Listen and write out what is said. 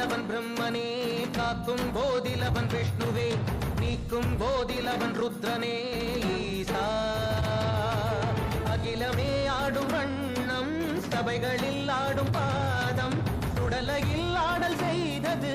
போதிலவன் பிரம்மனே காக்கும் போதிலவன் விஷ்ணுவே நீக்கும் போதிலவன் ருத்ரனே ஈசா. அகிலமே ஆடும் வண்ணம் சபைகளில் ஆடும் பாதம் சுடலையில் ஆடல் செய்தது